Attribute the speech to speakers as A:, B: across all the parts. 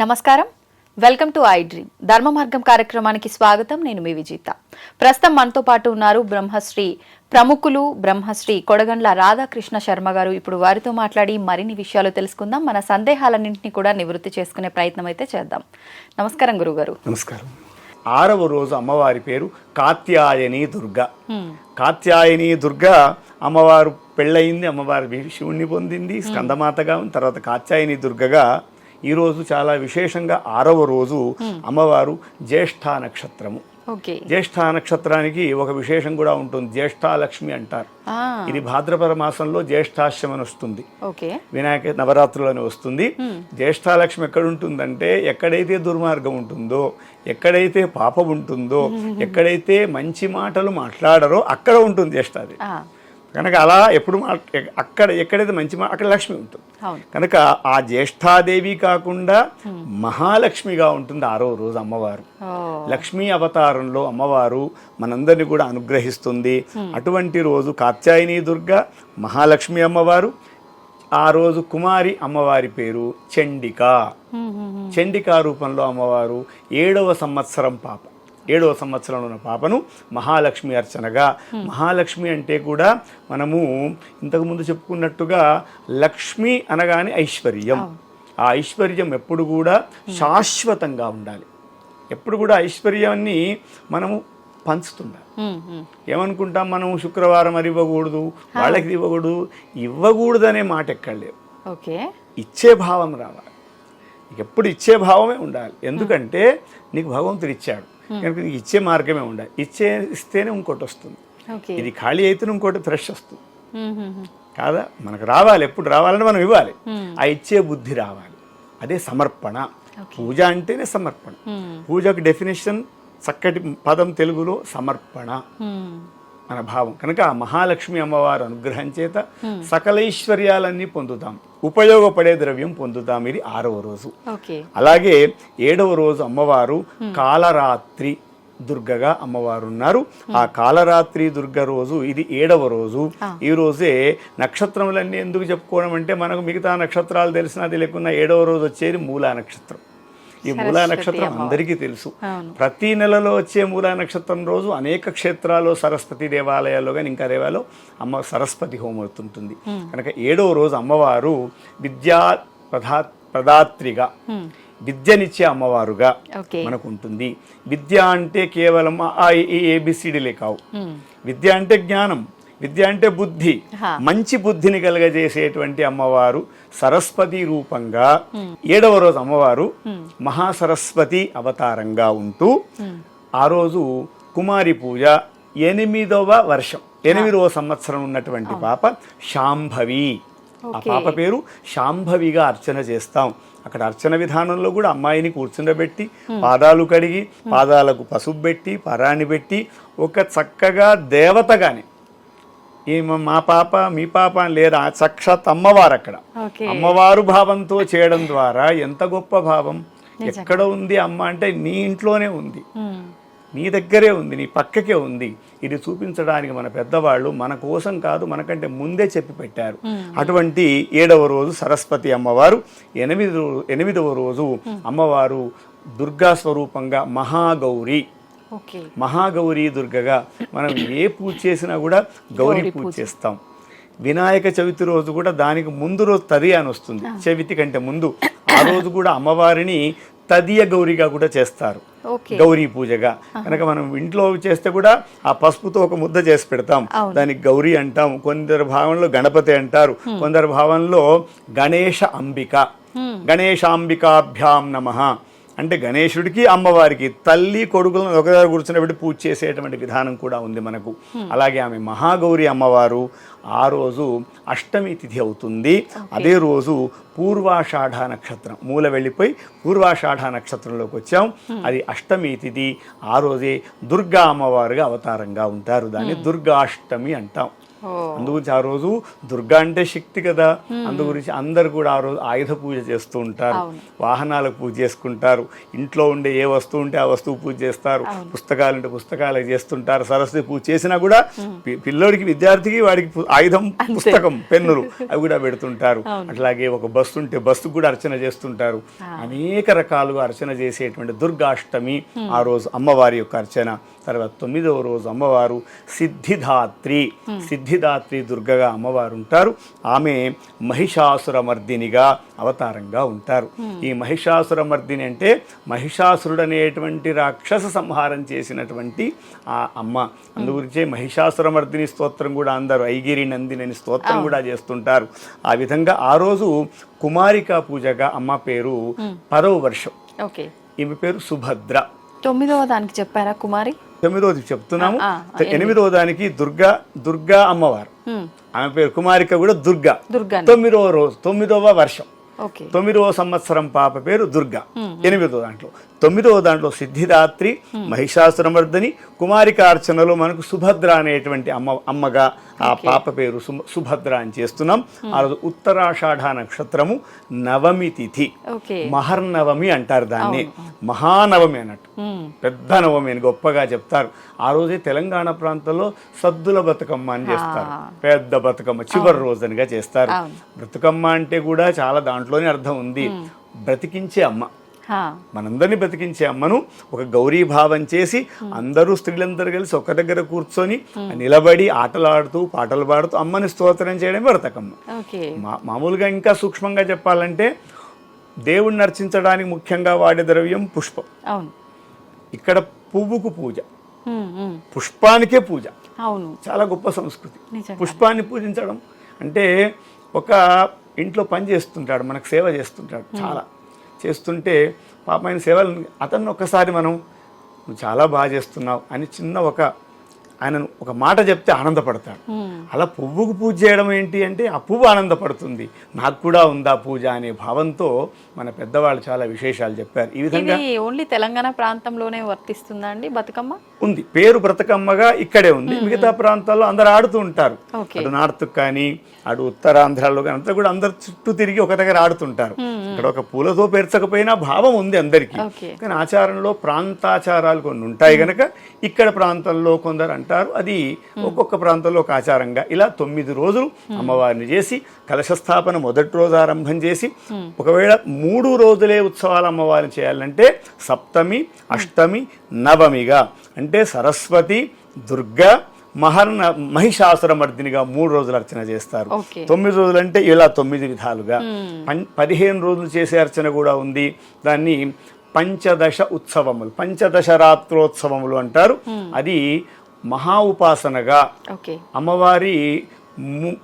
A: నమస్కారం. Welcome to iDream. ధర్మ మార్గం కార్యక్రమానికి స్వాగతం. నేను మీ విజేత. ప్రస్తుతం మనతో పాటు ఉన్నారు బ్రహ్మశ్రీ ప్రముఖులు బ్రహ్మశ్రీ కొడగండ్ల రాధాకృష్ణ శర్మ గారు. ఇప్పుడు వారితో మాట్లాడి మరిన్ని విషయాలు తెలుసుకుందాం. మన సందేహాలన్నింటినీ కూడా నివృత్తి చేసుకునే ప్రయత్నం అయితే చేద్దాం. నమస్కారం గురుగారు.
B: నమస్కారం. ఆరవ రోజు అమ్మవారి పేరు కాత్యాయని దుర్గ. కాత్యాయని దుర్గ అమ్మవారు పెళ్ళయింది అమ్మవారి శివుణ్ణి పొందింది స్కందమాతగా తర్వాత కాత్యాయని దుర్గగా ఈరోజు చాలా విశేషంగా ఆరవ రోజు అమ్మవారు జ్యేష్ఠ నక్షత్రము. జ్యేష్ఠ నక్షత్రానికి ఒక విశేషం కూడా ఉంటుంది. జ్యేష్ఠాలక్ష్మి అంటారు. ఇది భాద్రపద మాసంలో జ్యేష్ఠాశ్యం అని వస్తుంది. వినాయక నవరాత్రులని వస్తుంది. జ్యేష్ఠాలక్ష్మి ఎక్కడ ఉంటుందంటే ఎక్కడైతే దుర్మార్గం ఉంటుందో ఎక్కడైతే పాపం ఉంటుందో ఎక్కడైతే మంచి మాటలు మాట్లాడరో అక్కడ ఉంటుంది జ్యేష్ఠాది. కనుక అలా ఎప్పుడు మా అక్కడ ఎక్కడైతే మంచి మా అక్కడ లక్ష్మి ఉంటుంది. కనుక ఆ జ్యేష్ఠాదేవి కాకుండా మహాలక్ష్మిగా ఉంటుంది ఆరో రోజు అమ్మవారు. లక్ష్మీ అవతారంలో అమ్మవారు మనందరినీ కూడా అనుగ్రహిస్తుంది. అటువంటి రోజు కాత్యాయని దుర్గ మహాలక్ష్మి అమ్మవారు ఆ రోజు కుమారి అమ్మవారి పేరు చండిక. చండికా రూపంలో అమ్మవారు ఏడవ సంవత్సరం పాప. ఏడవ సంవత్సరంలో ఉన్న పాపను మహాలక్ష్మి అర్చనగా. మహాలక్ష్మి అంటే కూడా మనము ఇంతకుముందు చెప్పుకున్నట్టుగా లక్ష్మి అనగానే ఐశ్వర్యం. ఆ ఐశ్వర్యం ఎప్పుడు కూడా శాశ్వతంగా ఉండాలి. ఎప్పుడు కూడా ఐశ్వర్యాన్ని మనము పంచుతుండాలి. ఏమనుకుంటాం మనం శుక్రవారం అది ఇవ్వకూడదు వాళ్ళకి ఇది ఇవ్వకూడదు ఇవ్వకూడదనే మాట ఎక్కడ లేవు.
A: ఓకే.
B: ఇచ్చే భావం రావాలి. ఎప్పుడు ఇచ్చే భావమే ఉండాలి. ఎందుకంటే నీకు భగవంతుడు ఇచ్చాడు. కనుక నీకు ఇచ్చే మార్గమే ఉండాలి. ఇచ్చే ఇస్తేనే ఇంకోటి వస్తుంది. ఇది ఖాళీ అయితే ఇంకోటి ఫ్రెష్ వస్తుంది.
A: ఉమ్.
B: కాదా? మనకు రావాలి ఎప్పుడు రావాలంటే మనం ఇవ్వాలి. ఆ ఇచ్చే బుద్ధి రావాలి. అదే సమర్పణ. పూజ అంటేనే సమర్పణ.
A: ఉమ్,
B: పూజకు డెఫినేషన్ చక్కటి పదం తెలుగులో సమర్పణ. మన భావం. కనుక ఆ మహాలక్ష్మి అమ్మవారు అనుగ్రహం చేత సకలైశ్వర్యాలన్నీ పొందుతాం. ఉపయోగపడే ద్రవ్యం పొందుతాం. ఇది ఆరవ రోజు. అలాగే ఏడవ రోజు అమ్మవారు కాలరాత్రి దుర్గగా అమ్మవారు ఉన్నారు ఆ కాలరాత్రి దుర్గ రోజు ఇది ఏడవ రోజు. ఈ రోజే నక్షత్రములన్నీ ఎందుకు చెప్పుకోవడం అంటే మనకు మిగతా నక్షత్రాలు తెలిసినా తెలియకున్నా ఏడవ రోజు వచ్చేది మూలా నక్షత్రం. ఈ మూలా నక్షత్రం అందరికీ తెలుసు. ప్రతి నెలలో వచ్చే మూలా నక్షత్రం రోజు అనేక క్షేత్రాల్లో సరస్వతి దేవాలయాల్లో కానీ ఇంకా దేవాలయంలో అమ్మ సరస్వతి హోమం అవుతుంటుంది. కనుక ఏడవ రోజు అమ్మవారు విద్యా ప్రధా ప్రదాత్రిగా విద్యనిచ్చే అమ్మవారుగా మనకు ఉంటుంది విద్య అంటే కేవలం ఏబిసిడీలే కావు. విద్య అంటే జ్ఞానం. విద్య అంటే బుద్ధి. మంచి బుద్ధిని కలగజేసేటువంటి అమ్మవారు సరస్వతి రూపంగా ఏడవ రోజు అమ్మవారు మహాసరస్వతి అవతారంగా ఉంటూ ఆ రోజు కుమారి పూజ ఎనిమిదవ వర్షం. ఎనిమిదవ సంవత్సరం ఉన్నటువంటి పాప శాంభవి. ఆ పాప పేరు శాంభవిగా అర్చన చేస్తాం. అక్కడ అర్చన విధానంలో కూడా అమ్మాయిని కూర్చుండబెట్టి పాదాలు కడిగి పాదాలకు పసుపు పెట్టి పరాన్ని పెట్టి ఒక చక్కగా దేవతగానే ఈ మా- పాప మీ పాప అని లేరు? ఆ సాక్షాత్ అమ్మవారు అక్కడ అమ్మవారు భావంతో చేయడం ద్వారా ఎంత గొప్ప భావం. ఎక్కడ ఉంది అమ్మ అంటే నీ ఇంట్లోనే ఉంది. నీ దగ్గరే ఉంది నీ పక్కకే ఉంది. ఇది చూపించడానికి మన పెద్దవాళ్ళు మన కోసం కాదు మనకంటే ముందే చెప్పి పెట్టారు. అటువంటి ఏడవ రోజు సరస్వతి అమ్మవారు ఎనిమిది ఎనిమిదవ రోజు అమ్మవారు దుర్గా స్వరూపంగా మహాగౌరి. మహాగౌరీ దుర్గగా మనం ఏ పూజ చేసినా కూడా గౌరీ పూజ చేస్తాం. వినాయక చవితి రోజు కూడా దానికి ముందు రోజు తది అని వస్తుంది. చవితి కంటే ముందు. ఆ రోజు కూడా అమ్మవారిని తదియ గౌరిగా కూడా చేస్తారు. గౌరీ పూజగా. కనుక మనం ఇంట్లో చేస్తే కూడా ఆ పసుపుతో ఒక ముద్ద చేసి పెడతాం. దానికి గౌరీ అంటాం. కొందరు భావంలో గణపతి అంటారు. కొందరు భావంలో గణేష అంబిక. గణేశాంబికాభ్యాం నమ. అంటే గణేశుడికి అమ్మవారికి తల్లి కొడుకులను ఒక దగ్గర కూర్చున్నబెట్టి పూజ చేసేటువంటి విధానం కూడా ఉంది మనకు. అలాగే ఆమె మహాగౌరి అమ్మవారు ఆ రోజు అష్టమి తిథి అవుతుంది. అదే రోజు పూర్వాషాఢ నక్షత్రం మూల వెళ్ళిపోయి పూర్వాషాఢ నక్షత్రంలోకి వచ్చాం. అది అష్టమి తిథి ఆ రోజే దుర్గా అమ్మవారుగా అవతారంగా ఉంటారు. దాన్ని దుర్గాష్టమి అంటాం. అందుగురించి ఆ రోజు దుర్గా అంటే శక్తి కదా. అందు గురించి అందరు కూడా ఆ రోజు ఆయుధ పూజ చేస్తూ ఉంటారు. వాహనాలకు పూజ చేసుకుంటారు. ఇంట్లో ఉండే ఏ వస్తువు ఉంటే ఆ వస్తువు పూజ చేస్తారు. పుస్తకాలు ఉంటే పుస్తకాలకు చేస్తుంటారు. సరస్వతి పూజ చేసినా కూడా పిల్లోడికి విద్యార్థికి వాడికి ఆయుధం పుస్తకం పెన్నులు అవి కూడా పెడుతుంటారు. అట్లాగే ఒక బస్సు ఉంటే బస్సుకు కూడా అర్చన చేస్తుంటారు. అనేక రకాలుగా అర్చన చేసేటువంటి దుర్గాష్టమి ఆ రోజు అమ్మవారి యొక్క అర్చన. తర్వాత తొమ్మిదవ రోజు అమ్మవారు సిద్ధిదాత్రి. సిద్ధిదాత్రి దుర్గగా అమ్మవారు ఉంటారు ఆమె మహిషాసురమర్దినిగా అవతారంగా ఉంటారు. ఈ మహిషాసురమర్దిని అంటే మహిషాసురుడు అనేటువంటి రాక్షస సంహారం చేసినటువంటి ఆ అమ్మ. అందుగురించే మహిషాసురమర్దిని స్తోత్రం కూడా అందరూ ఐగిరి నందిని అని స్తోత్రం కూడా చేస్తుంటారు. ఆ విధంగా ఆ రోజు కుమారికా పూజగా అమ్మ పేరు పదవ వర్షం. ఈమె పేరు సుభద్ర.
A: తొమ్మిదవ దానికి చెప్పారా కుమారి?
B: తొమ్మిదోది చెప్తున్నాము. ఎనిమిదో. దానికి దుర్గా దుర్గా అమ్మవారు. ఆమె పేరు కుమారిక కూడా దుర్గా. తొమ్మిదవ రోజు తొమ్మిదవ వర్షం. తొమ్మిదవ సంవత్సరం పాప పేరు దుర్గా. ఎనిమిదో దాంట్లో. తొమ్మిదవ దాంట్లో సిద్ధిదాత్రి మహిషాసురమర్దని కుమారికార్చనలో మనకు సుభద్ర అనేటువంటి అమ్మ అమ్మగా ఆ పాప పేరు సుభద్ర అని చేస్తున్నాం. ఆ రోజు ఉత్తరాషాఢ నక్షత్రము నవమి తిథి. మహర్నవమి అంటారు దాన్ని. మహానవమి అన్నట్టు. పెద్ద నవమి అని గొప్పగా చెప్తారు. ఆ రోజే తెలంగాణ ప్రాంతంలో సద్దుల బతుకమ్మ అని చేస్తారు. పెద్ద బతుకమ్మ చివరి రోజునిగా చేస్తారు. బతుకమ్మ అంటే కూడా చాలా దాంట్లోనే అర్థం ఉంది. బ్రతికించే అమ్మ. మనందరినీ బ్రతికించే అమ్మను ఒక గౌరీ భావం చేసి అందరూ స్త్రీలందరూ కలిసి ఒక దగ్గర కూర్చొని నిలబడి ఆటలాడుతూ పాటలు పాడుతూ అమ్మని స్తోత్రం చేయడం బతుకమ్మ
A: ఓకే.
B: మా మామూలుగా ఇంకా సూక్ష్మంగా చెప్పాలంటే దేవుణ్ణి అర్చించడానికి ముఖ్యంగా వాడే ద్రవ్యం పుష్పం.
A: అవును.
B: ఇక్కడ పువ్వుకు పూజ. పుష్పానికే పూజ.
A: అవును.
B: చాలా గొప్ప సంస్కృతి. పుష్పాన్ని పూజించడం అంటే ఒక ఇంట్లో పని చేస్తుంటాడు మనకు సేవ చేస్తుంటాడు చాలా. చేస్తుంటే పాపమైన సేవలు అతన్ని ఒక్కసారి మనం చాలా బాగా చేస్తున్నావు అని చిన్న ఒక ఆయన ఒక మాట చెప్తే ఆనందపడతాడు. అలా పువ్వుకు పూజ చేయడం ఏంటి అంటే ఆ పువ్వు ఆనందపడుతుంది. నాకు కూడా ఉందా పూజ అనే భావంతో మన పెద్దవాళ్ళు చాలా విశేషాలు చెప్పారు. ఈ విధంగా
A: ఓన్లీ తెలంగాణ ప్రాంతంలోనే వర్తిస్తుందా అండి బతుకమ్మ?
B: ఉంది. పేరు బ్రతకమ్మగా ఇక్కడే ఉంది. మిగతా ప్రాంతాల్లో అందరు ఆడుతూ ఉంటారు. అటు నార్త్ కానీ అటు ఉత్తరాంధ్రాలో కానీ అంతా కూడా అందరు చుట్టూ తిరిగి ఒక దగ్గర ఆడుతుంటారు. ఇక్కడ ఒక పూలతో పేర్చకపోయినా భావం ఉంది అందరికీ. కానీ ఆచారంలో ప్రాంతాచారాలు కొన్ని ఉంటాయి గనక ఇక్కడ ప్రాంతంలో కొందరు అంటారు అది ఒక్కొక్క ప్రాంతంలో ఒక ఆచారంగా ఇలా తొమ్మిది రోజులు అమ్మవారిని చేసి కలశస్థాపన మొదటి రోజు ఆరంభం చేసి ఒకవేళ మూడు రోజులే ఉత్సవాలు అమ్మవారిని చేయాలంటే సప్తమి అష్టమి నవమిగా. అంటే సరస్వతి దుర్గా మహర్న మహిషాసురమర్దినిగా మూడు రోజులు అర్చన చేస్తారు. తొమ్మిది రోజులు అంటే ఇలా తొమ్మిది విధాలుగా. పదిహేను రోజులు చేసే అర్చన కూడా ఉంది. దాన్ని పంచదశ ఉత్సవములు పంచదశ రాత్రోత్సవములు అంటారు. అది మహా ఉపాసనగా అమ్మవారి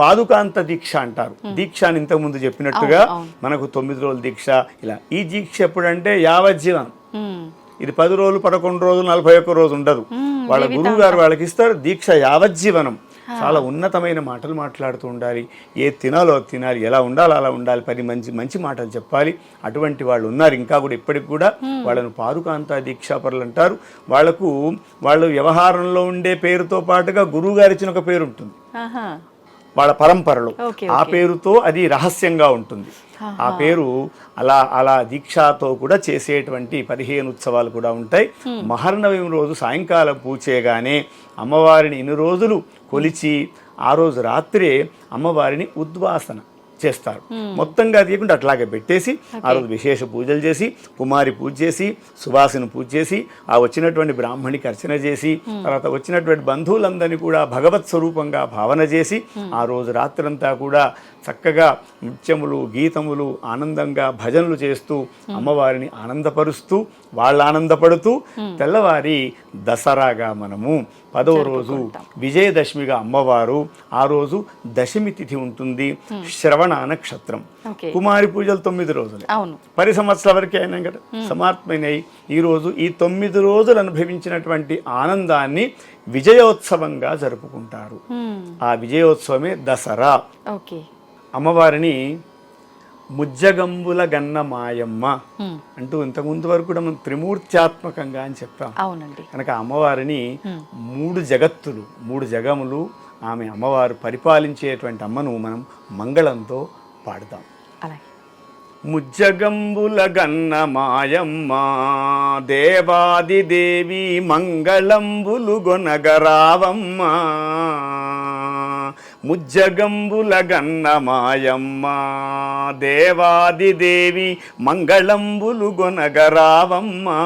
B: పాదుకాంత దీక్ష అంటారు. దీక్ష అని ఇంతకుముందు చెప్పినట్టుగా మనకు తొమ్మిది రోజుల దీక్ష ఇలా. ఈ దీక్ష ఎప్పుడంటే యావజ్జీవనం. ఇది పది రోజులు పదకొండు రోజులు నలభై ఒక్క రోజు ఉండదు. వాళ్ళ గురువు గారు వాళ్ళకి ఇస్తారు దీక్ష యావజ్జీవనం. చాలా ఉన్నతమైన మాటలు మాట్లాడుతూ ఉండాలి. ఏ తినాలో తినాలి. ఎలా ఉండాలో అలా ఉండాలి. పది మంచి మంచి మాటలు చెప్పాలి. అటువంటి వాళ్ళు ఉన్నారు. ఇంకా కూడా ఇప్పటికి కూడా వాళ్ళను పారుకాంత దీక్షాపరులు అంటారు. వాళ్ళకు వాళ్ళు వ్యవహారంలో ఉండే పేరుతో పాటుగా గురువు గారు ఇచ్చిన ఒక పేరు ఉంటుంది. వాళ్ళ పరంపరలో. ఆ పేరుతో అది రహస్యంగా ఉంటుంది. ఆ పేరు అలా అలా దీక్షతో కూడా చేసేటువంటి పదిహేను ఉత్సవాలు కూడా ఉంటాయి. మహర్నవమి రోజు సాయంకాలం పూజ చేయగానే అమ్మవారిని ఇన్ని రోజులు కొలిచి ఆ రోజు రాత్రే అమ్మవారిని ఉద్వాసన. చేస్తారు. మొత్తంగా తీయకుండా అట్లాగే పెట్టేసి ఆ రోజు విశేష పూజలు చేసి కుమారి పూజ చేసి సువాసిని పూజ చేసి ఆ వచ్చినటువంటి బ్రాహ్మణికి అర్చన చేసి తర్వాత వచ్చినటువంటి బంధువులందరినీ కూడా భగవత్ స్వరూపంగా భావన చేసి ఆ రోజు రాత్రంతా కూడా చక్కగా నృత్యములు గీతములు ఆనందంగా భజనలు చేస్తూ అమ్మవారిని ఆనందపరుస్తూ వాళ్ళు ఆనందపడుతూ తెల్లవారి దసరాగా మనము పదవ రోజు విజయదశమిగా అమ్మవారు ఆ రోజు దశమి తిథి ఉంటుంది శ్రవణ నక్షత్రం. కుమారి పూజలు తొమ్మిది రోజులే. పది సంవత్సరాల వరకే అయినా కదా. సమాప్తమైనవి ఈ రోజు ఈ తొమ్మిది రోజులు అనుభవించినటువంటి ఆనందాన్ని విజయోత్సవంగా జరుపుకుంటారు. ఆ విజయోత్సవమే దసరా. అమ్మవారిని ముజ్జగంబుల గన్న మాయమ్మ. అంటూ ఇంతకుముందు వరకు కూడా మనం త్రిమూర్త్యాత్మకంగా అని చెప్పాం.
A: అవునండి.
B: కనుక అమ్మవారిని మూడు జగత్తులు మూడు జగములు ఆమె అమ్మవారు పరిపాలించేటువంటి అమ్మను మనం మంగళంతో పాడుతాం.
A: అలాగే.
B: ముజ్జగంబుల గన్న మాయమ్మ దేవాది దేవి మంగళంబులు గొనగరావమ్మ. ముజ్జగంబులగన్న మాయమ్మ దేవాదిదేవి మంగళంబులు గొనగరావమ్మా.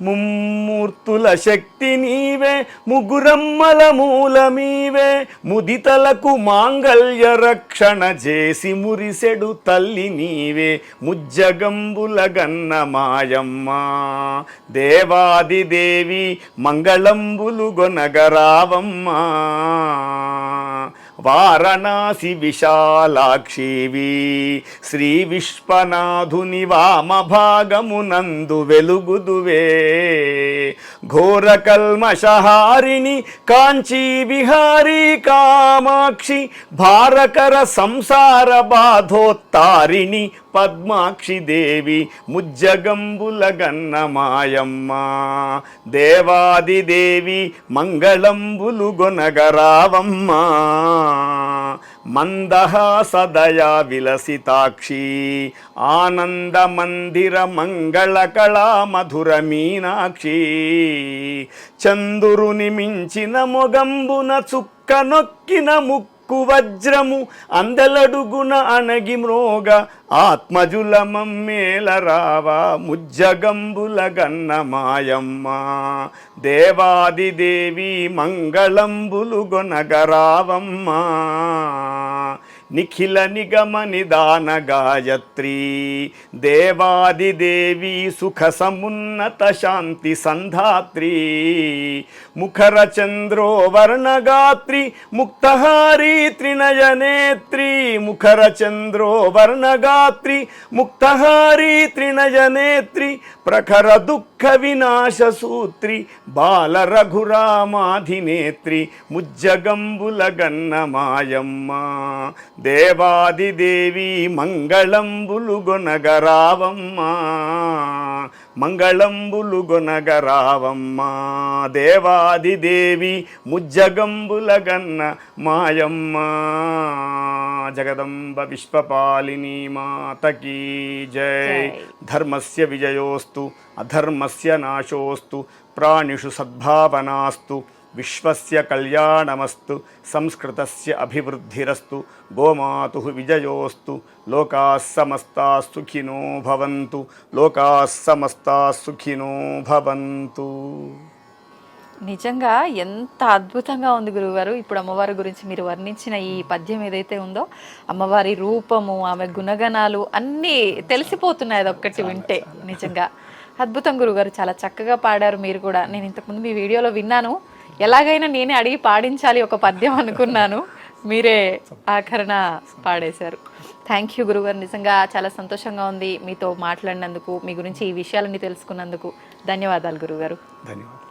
B: ముమ్మూర్తుల శక్తి నీవే ముగురమ్మల మూలమీవే ముదితలకు మాంగళ్య రక్షణ చేసి మురిసెడు తల్లి నీవే. ముజ్జగంబుల గన్న మాయమ్మ దేవాదిదేవి మంగళంబులు గొనగరావమ్మ వారణాసి విశాలాక్షివి. శ్రీ విశ్వనాథుని వామభాగమునందు వెలుగుదువే. ఘోరకల్మషహారిణి కాంచీ విహారీ కామాక్షి భారకర సంసార బాధోత్తారిణి పద్మాక్షి దేవి ముజ్జగంబుల గన్నమాయమ్మ. దేవాది దేవి మంగళంబులు గొనగరావమ్మా. మందహాసదయా విలసితాక్షి ఆనంద మందిర మంగళకళా మధుర మీనాక్షి చందురుని మించిన మొగంబున చుక్క నొక్కిన ముక్కు వజ్రము అందలడుగున అణగి మ్రోగ ఆత్మజుల మమ్మేల రావా ముజ్జగంబుల గన్న మాయమ్మ. దేవాదిదేవి మంగళంబులు గొనగరావమ్మ. నిఖిల నిగమ నిదాన గాయత్రి దేవాదిదేవి సుఖ సమున్నత శాంతి సంధాత్రి. ముఖర చంద్రో వర్ణగాత్రి ముక్తహారీ త్రినయనేత్రి. ముఖర చంద్రో వర్ణగాత్రి ముక్తహారీ త్రినయనేత్రి. ప్రఖర దుఃఖ వినాశ సూత్రి బాల రఘురామాధినేత్రి ముజ్జగంబుల గన్నమాయమ్మ మాయమ్మ దేవాది దేవి మంగళంబులు గొనగరావమ్మ మంగళంబులు గొనగరావమ్మ దేవాది దేవి ముజ్జగంబుల గన్న మాయమ్మ. జగదంబ విశ్వపాలిని మాతకి
A: జై.
B: ధర్మస్య విజయోస్తు అధర్మస్య నాశోస్తు ప్రాణిషు సద్భావనాస్తు. విశ్వస్య కళ్యాణమస్తు సంస్కృతస్య అభివృద్ధిరస్తు గోమాతు విజయోస్తు లోకా సమస్తా సుఖినో భవంతు లోకా సమస్తా సుఖినో భవంతు.
A: నిజంగా ఎంత అద్భుతంగా ఉంది గురుగారు ఇప్పుడు అమ్మవారి గురించి మీరు వర్ణించిన ఈ పద్యం ఏదైతే ఉందో అమ్మవారి రూపము ఆమె గుణగణాలు అన్నీ తెలిసిపోతున్నాయి అదొక్కటి వింటే నిజంగా. అద్భుతం గురుగారు చాలా చక్కగా పాడారు మీరు కూడా. నేను ఇంతకుముందు మీ వీడియోలో విన్నాను. ఎలాగైనా నేనే అడిగి పాడించాలి ఒక పద్యం అనుకున్నాను. మీరే ఆఖరణ పాడేశారు. థ్యాంక్ యూ గురుగారు. నిజంగా చాలా సంతోషంగా ఉంది మీతో మాట్లాడినందుకు మీ గురించి ఈ విషయాలన్నీ తెలుసుకున్నందుకు. ధన్యవాదాలు గురుగారు.
B: ధన్యవాదాలు.